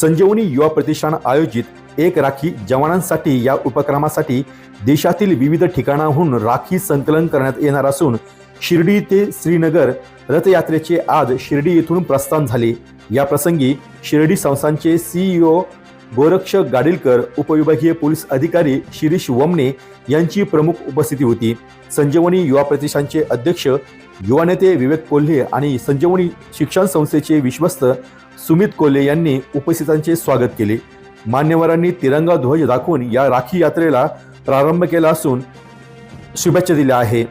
संजीवनी युवा प्रतिष्ठान आयोजित एक राखी जवानांसाठी या उपक्रमासाठी देशातील विविध ठिकाणाहून राखी संकलन करण्यात येणार असून शिर्डी ते श्रीनगर रथयात्रेचे आज शिर्डी येथून प्रस्थान झाले. या प्रसंगी शिर्डी संस्थांचे सीईओ गोरक्ष गाडीलकर उपविभागीय पोलीस अधिकारी शिरीष वमने यांची प्रमुख उपस्थिती होती. संजीवनी युवा प्रतिष्ठानचे अध्यक्ष युवा नेते विवेक कोल्हे आणि संजीवनी शिक्षण संस्थेचे विश्वस्त सुमित कोल्हे यांनी उपस्थितांचे स्वागत केले. मान्यवरांनी तिरंगा ध्वज दाखवून या राखी यात्रेला प्रारंभ केला असून शुभेच्छा दिल्या आहे.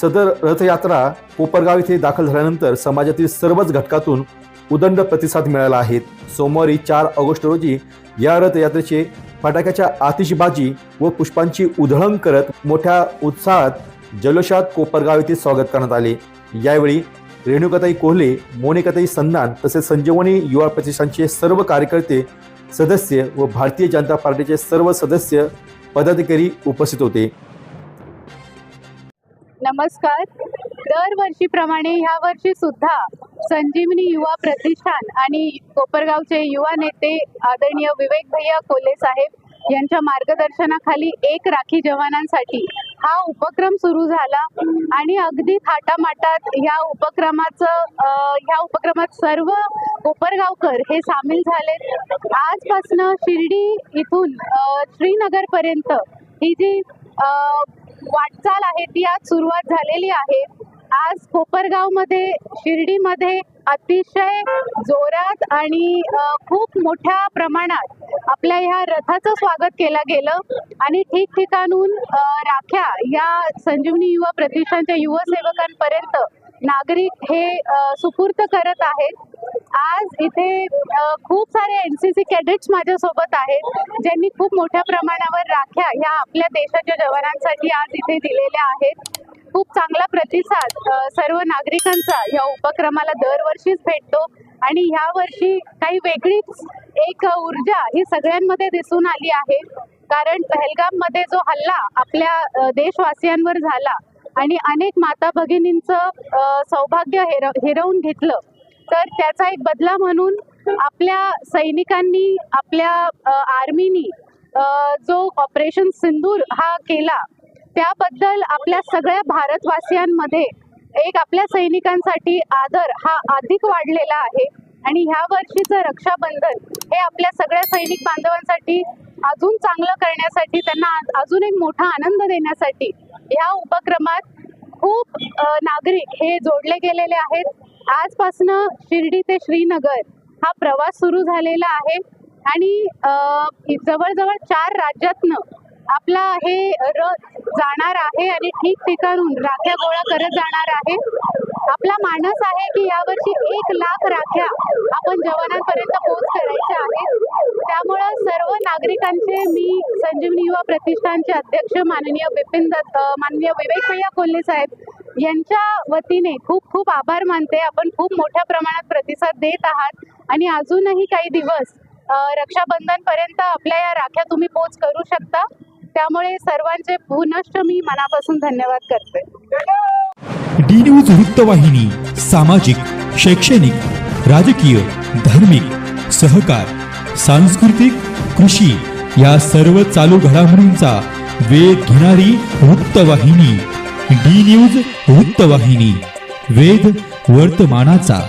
सदर रथयात्रा कोपरगाव येथे दाखल झाल्यानंतर समाजातील सर्वच घटकातून उदंड प्रतिसाद मिळाला आहे. सोमवारी चार ऑगस्ट रोजी या रथयात्रेचे फटाक्याच्या आतिषबाजी व पुष्पांची उधळण करत मोठ्या उत्साहात जल्लोषात कोपरगाव येथे स्वागत करण्यात आले. यावेळी रेणुकाताई कोहले मोनिकाताई सन्नान तसेच संजीवनी युवा प्रतिष्ठानचे सर्व कार्यकर्ते सदस्य व भारतीय जनता पार्टीचे सर्व सदस्य पदाधिकारी उपस्थित होते. नमस्कार. दरवर्षीप्रमाणे ह्या वर्षी सुद्धा संजीवनी युवा प्रतिष्ठान आणि कोपरगावचे युवा नेते आदरणीय विवेक भैया कोले साहेब यांच्या मार्गदर्शनाखाली एक राखी जवानांसाठी हा उपक्रम सुरू झाला. आणि अगदी थाटामाटात ह्या उपक्रमाचं ह्या उपक्रमात सर्व कोपरगावकर हे सामील झालेत. आजपासनं शिर्डी इथून श्रीनगरपर्यंत ही जी वाटचाल आहे ती आज सुरुवात झालेली आहे. आज कोपरगावमध्ये शिर्डीमध्ये अतिशय जोरात आणि खूप मोठ्या प्रमाणात आपल्या ह्या रथाचं स्वागत केलं गेलं. आणि ठिकठिकाणून राख्या या संजीवनी युवा प्रतिष्ठानच्या युवसेवकांपर्यंत नागरिक हे सुपूर्त करत आहेत. आज इथे खूप सारे एन सी सी कॅडेट्स माझ्यासोबत आहेत ज्यांनी खूप मोठ्या प्रमाणावर राख्या ह्या आपल्या देशाच्या जवानांसाठी आज इथे दिलेल्या आहेत. खूप चांगला प्रतिसाद सर्व नागरिकांचा या उपक्रमाला दरवर्षीच भेटतो आणि ह्या वर्षी काही वेगळीच एक ऊर्जा ही सगळ्यांमध्ये दिसून आली आहे. कारण पहलगाममध्ये जो हल्ला आपल्या देशवासियांवर झाला आणि अनेक माता भगिनींचं सौभाग्य हिर हिरवून घेतलं तर त्याचा एक बदला म्हणून आपल्या सैनिकांनी आपल्या आर्मीनी जो ऑपरेशन सिंदूर हा केला त्याबद्दल आपल्या सगळ्या भारतवासियांमध्ये एक आपल्या सैनिकांसाठी आदर हा अधिक वाढलेला आहे. आणि ह्या वर्षीचं रक्षाबंधन हे आपल्या सगळ्या सैनिक बांधवांसाठी अजून चांगलं करण्यासाठी त्यांना अजून एक मोठा आनंद देण्यासाठी ह्या उपक्रमात खूप नागरिक हे जोडले गेलेले आहेत. आजपासनं शिर्डी ते श्रीनगर हा प्रवास सुरू झालेला आहे. आणि जवळजवळ चार राज्यातनं आपला हे रथ जाणार आहे आणि ठिकठिकाणून राख्या गोळा करत जाणार आहे. आपला मानस आहे की यावर्षी एक लाख राख्या आपण जवानांपर्यंत पोहोच करायच्या आहेत. त्यामुळं सर्व नागरिकांचे मी संजीवनी युवा प्रतिष्ठानचे अध्यक्ष माननीय बिपिन दत्त माननीय विवेक भैया कोल्हे साहेब यांच्या वतीने खूप खूप आभार मानते. आपण खूप मोठ्या प्रमाणात प्रतिसाद देत आहात आणि अजूनही काही दिवस रक्षाबंधनपर्यंत रक्षाबंधन पर्यंत आपल्या या राख्या तुम्ही पोच करू शकता. त्यामुळे सर्वांचे पुनश्च मी मनापासून धन्यवाद करते. डी न्यूज वृत्तवाहिनी सामाजिक शैक्षणिक राजकीय धार्मिक सहकार सांस्कृतिक कृषी या सर्व चालू घडामोडींचा वेध घेणारी वृत्तवाहिनी डी न्यूज वृत्तवाहिनी वेध वर्तमानाचा.